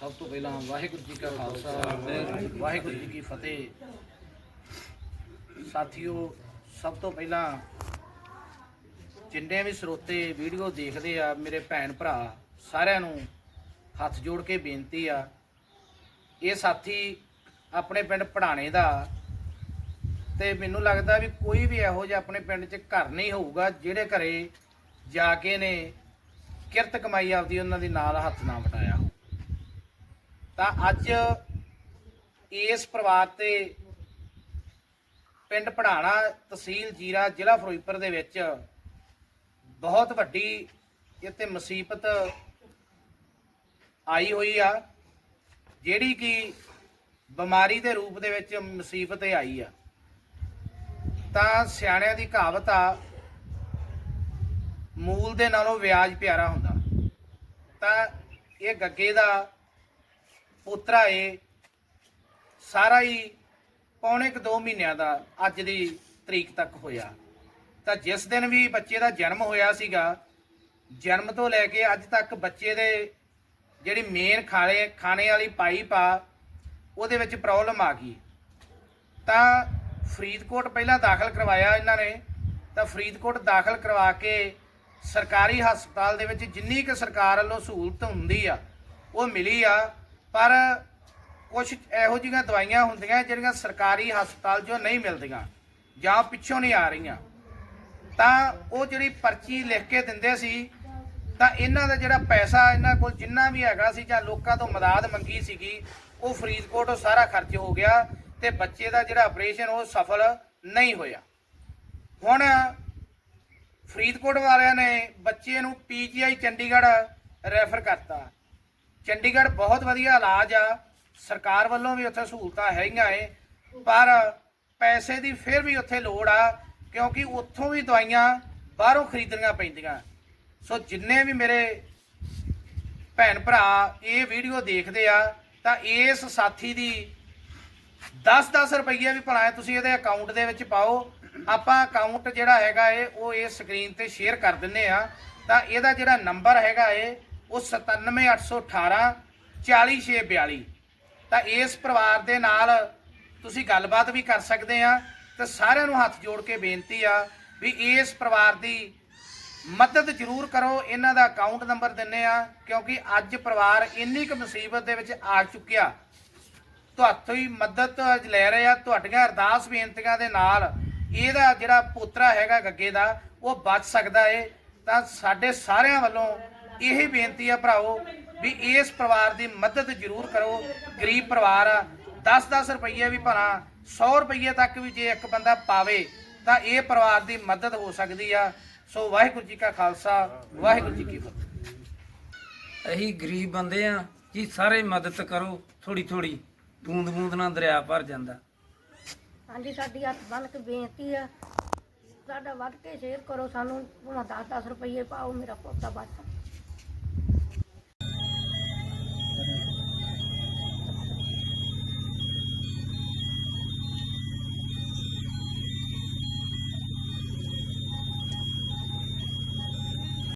ਸਭ ਤੋਂ ਪਹਿਲਾਂ ਵਾਹਿਗੁਰੂ ਜੀ ਕਾ ਖਾਲਸਾ ਵਾਹਿਗੁਰੂ ਜੀ ਕੀ ਫਤਿਹ। ਸਾਥੀਓ, ਸਭ ਤੋਂ ਪਹਿਲਾਂ ਜਿੰਨੇ ਵੀ ਸਰੋਤੇ ਵੀਡੀਓ ਦੇਖਦੇ ਆ, ਮੇਰੇ ਭੈਣ ਭਰਾ, ਸਾਰਿਆਂ ਨੂੰ ਹੱਥ ਜੋੜ ਕੇ ਬੇਨਤੀ ਆ, ਇਹ ਸਾਥੀ ਆਪਣੇ ਪਿੰਡ ਪੜਾਣੇ ਦਾ ਤੇ ਮੈਨੂੰ ਲੱਗਦਾ ਵੀ ਕੋਈ ਵੀ ਇਹੋ ਜਿਹਾ ਆਪਣੇ ਪਿੰਡ 'ਚ ਘਰ ਨਹੀਂ ਹੋਊਗਾ, ਜਿਹੜੇ ਘਰੇ ਜਾ ਕੇ ਨੇ ਕਿਰਤ ਕਮਾਈ ਆਪਦੀ ਉਹਨਾਂ ਦੇ ਨਾਲ ਹੱਥ ਨਾ ਵਟਾਇਆ ਤਾਂ ਅੱਜ ਇਸ ਪਰਿਵਾਰ ਤੇ ਪਿੰਡ ਪੜਾਣਾ ਤਹਿਸੀਲ ਜੀਰਾ ਜ਼ਿਲ੍ਹਾ ਫਿਰੋਜ਼ਪੁਰ ਦੇ ਵਿੱਚ ਬਹੁਤ ਵੱਡੀ ਇੱਥੇ ਮੁਸੀਬਤ ਆਈ ਹੋਈ ਆ, ਜਿਹੜੀ ਕਿ ਬਿਮਾਰੀ ਦੇ ਰੂਪ ਦੇ ਵਿੱਚ ਮੁਸੀਬਤ ਆਈ ਆ। ਤਾਂ ਸਿਆਣਿਆਂ ਦੀ ਕਹਾਵਤ ਆ, ਮੂਲ ਦੇ ਨਾਲੋਂ ਵਿਆਜ ਪਿਆਰਾ ਹੁੰਦਾ। ਤਾਂ ਇਹ ਗੱਗੇ ਦਾ ਪੋਤਰਾ ਏ, ਸਾਰਾ ਹੀ ਪੌਣੇ ਕੁ 2 ਮਹੀਨਿਆਂ ਦਾ ਅੱਜ ਦੀ ਤਰੀਕ ਤੱਕ ਹੋਇਆ। ਤਾਂ ਜਿਸ ਦਿਨ ਵੀ ਬੱਚੇ ਦਾ ਜਨਮ ਹੋਇਆ ਸੀਗਾ, ਜਨਮ ਤੋਂ ਲੈ ਕੇ ਅੱਜ ਤੱਕ ਬੱਚੇ ਦੇ ਜਿਹੜੀ ਮੇਨ ਖਾਣੇ ਖਾਣੇ ਵਾਲੀ ਪਾਈਪ ਆ, ਉਹਦੇ ਵਿੱਚ ਪ੍ਰੋਬਲਮ ਆ ਗਈ। ਤਾਂ ਫਰੀਦਕੋਟ ਪਹਿਲਾਂ ਦਾਖਲ ਕਰਵਾਇਆ ਇਹਨਾਂ ਨੇ, ਤਾਂ ਫਰੀਦਕੋਟ ਦਾਖਲ ਕਰਵਾ ਕੇ ਸਰਕਾਰੀ ਹਸਪਤਾਲ ਦੇ ਵਿੱਚ ਜਿੰਨੀ ਕੁ ਸਰਕਾਰ ਵੱਲੋਂ ਸਹੂਲਤ ਹੁੰਦੀ ਆ, ਉਹ ਮਿਲੀ ਆ। ਪਰ ਕੁਝ ਇਹੋ ਜਿਹੀਆਂ ਦਵਾਈਆਂ ਹੁੰਦੀਆਂ ਜਿਹੜੀਆਂ ਸਰਕਾਰੀ ਹਸਪਤਾਲ 'ਚੋਂ ਨਹੀਂ ਮਿਲਦੀਆਂ ਜਾਂ ਪਿੱਛੋਂ ਨਹੀਂ ਆ ਰਹੀਆਂ। ਤਾਂ ਉਹ ਜਿਹੜੀ ਪਰਚੀ ਲਿਖ ਕੇ ਦਿੰਦੇ ਸੀ, ਤਾਂ ਇਹਨਾਂ ਦਾ ਜਿਹੜਾ ਪੈਸਾ ਇਹਨਾਂ ਕੋਲ ਜਿੰਨਾ ਵੀ ਹੈਗਾ ਸੀ ਜਾਂ ਲੋਕਾਂ ਤੋਂ ਮਦਦ ਮੰਗੀ ਸੀਗੀ, ਉਹ ਫਰੀਦਕੋਟ ਉਹ ਸਾਰਾ ਖਰਚ ਹੋ ਗਿਆ ਤੇ ਬੱਚੇ ਦਾ ਜਿਹੜਾ ਆਪਰੇਸ਼ਨ ਉਹ ਸਫਲ ਨਹੀਂ ਹੋਇਆ। ਹੁਣ ਫਰੀਦਕੋਟ ਵਾਲਿਆਂ ਨੇ ਬੱਚੇ ਨੂੰ ਪੀਜੀਆਈ ਚੰਡੀਗੜ੍ਹ ਰੈਫਰ ਕਰਤਾ। ਚੰਡੀਗੜ੍ਹ ਬਹੁਤ ਵਧੀਆ ਇਲਾਜ ਆ। ਸਰਕਾਰ ਵੱਲੋਂ ਵੀ ਉੱਥੇ ਸਹੂਲਤਾਂ ਹੈਗੀਆਂ ਏ, ਪਰ ਪੈਸੇ ਦੀ ਫਿਰ ਵੀ ਉੱਥੇ ਲੋੜ ਆ, ਕਿਉਂਕਿ ਉੱਥੋਂ ਵੀ ਦਵਾਈਆਂ ਬਾਹਰੋਂ ਖਰੀਦਣੀਆਂ ਪੈਂਦੀਆਂ। ਸੋ ਜਿੰਨੇ ਵੀ ਮੇਰੇ ਭੈਣ ਭਰਾ ਇਹ ਵੀਡੀਓ ਦੇਖਦੇ ਆ, ਤਾਂ ਇਸ ਸਾਥੀ ਦੀ 10-10 ਰੁਪਈਏ ਵੀ ਭਲਾ ਤੁਸੀਂ ਇਹਦੇ ਅਕਾਊਂਟ ਦੇ ਵਿੱਚ ਪਾਓ। ਆਪਾਂ ਅਕਾਊਂਟ ਜਿਹੜਾ ਹੈਗਾ ਏ, ਉਹ ਇਸ ਸਕਰੀਨ ਤੇ ਸ਼ੇਅਰ ਕਰ ਦਿੰਨੇ ਆ। ਤਾਂ ਇਹਦਾ ਜਿਹੜਾ ਨੰਬਰ ਹੈਗਾ ਏ ਉਹ 97818 40642 ਤਾਂ ਇਸ ਪਰਿਵਾਰ ਦੇ ਨਾਲ ਤੁਸੀਂ ਗੱਲਬਾਤ ਵੀ ਕਰ ਸਕਦੇ ਆ ਤੇ ਸਾਰਿਆਂ ਨੂੰ ਹੱਥ ਜੋੜ ਕੇ ਬੇਨਤੀ ਆ ਵੀ ਇਸ ਪਰਿਵਾਰ ਦੀ ਮਦਦ ਜ਼ਰੂਰ ਕਰੋ। ਇਹਨਾਂ ਦਾ ਅਕਾਊਂਟ ਨੰਬਰ ਦਿੰਨੇ ਆ, ਕਿਉਂਕਿ ਅੱਜ ਪਰਿਵਾਰ ਇੰਨੀ ਕੁ ਮੁਸੀਬਤ ਦੇ ਵਿੱਚ ਆ ਚੁੱਕਿਆ। ਤੁਹਾਤੋਂ ਹੀ ਮਦਦ ਅੱਜ ਲੈ ਰਹੇ ਆ। ਤੁਹਾਡੀਆਂ ਅਰਦਾਸ ਬੇਨਤੀਆਂ ਦੇ ਨਾਲ ਇਹਦਾ ਜਿਹੜਾ ਪੋਤਰਾ ਹੈਗਾ ਗੱਗੇ ਦਾ, ਉਹ ਬਚ ਸਕਦਾ ਏ। ਤਾਂ ਸਾਡੇ ਸਾਰਿਆਂ ਵੱਲੋਂ ਇਹ ਬੇਨਤੀ ਆ ਭਰਾਓ ਵੀ ਇਸ ਪਰਿਵਾਰ ਦੀ ਮਦਦ ਜ਼ਰੂਰ ਕਰੋ। ਗਰੀਬ ਪਰਿਵਾਰ ਆ 10-10 ਰੁਪਈਏ ਵੀ ਭਰਾ 100 ਰੁਪਈਏ ਤੱਕ ਵੀ ਜੇ ਇੱਕ ਬੰਦਾ ਪਾਵੇ ਤਾਂ ਇਹ ਪਰਿਵਾਰ ਦੀ ਮਦਦ ਹੋ ਸਕਦੀ ਆ। ਸੋ ਵਾਹਿਗੁਰੂ ਜੀ ਕਾ ਖਾਲਸਾ ਵਾਹਿਗੁਰੂ ਜੀ ਕੀ ਫਤਿਹ। ਅਸੀਂ ਗਰੀਬ ਬੰਦੇ ਆ ਜੀ ਸਾਰੇ ਮਦਦ ਕਰੋ ਥੋੜੀ ਥੋੜੀ ਬੂੰਦ ਬੂੰਦ ਨਾਲ ਦਰਿਆ ਭਰ ਜਾਂਦਾ। ਹਾਂਜੀ ਸਾਡੀ ਹੱਥ ਬੰਨ ਕੇ ਬੇਨਤੀ ਆ ਸਾਡਾ ਵੱਧ ਕੇ ਸ਼ੇਅਰ ਕਰੋ ਸਾਨੂੰ ਭਾਵੇਂ 10-10 ਰੁਪਏ ਪਾਓ ਮੇਰਾ ਪੋਤਾ ਬਚ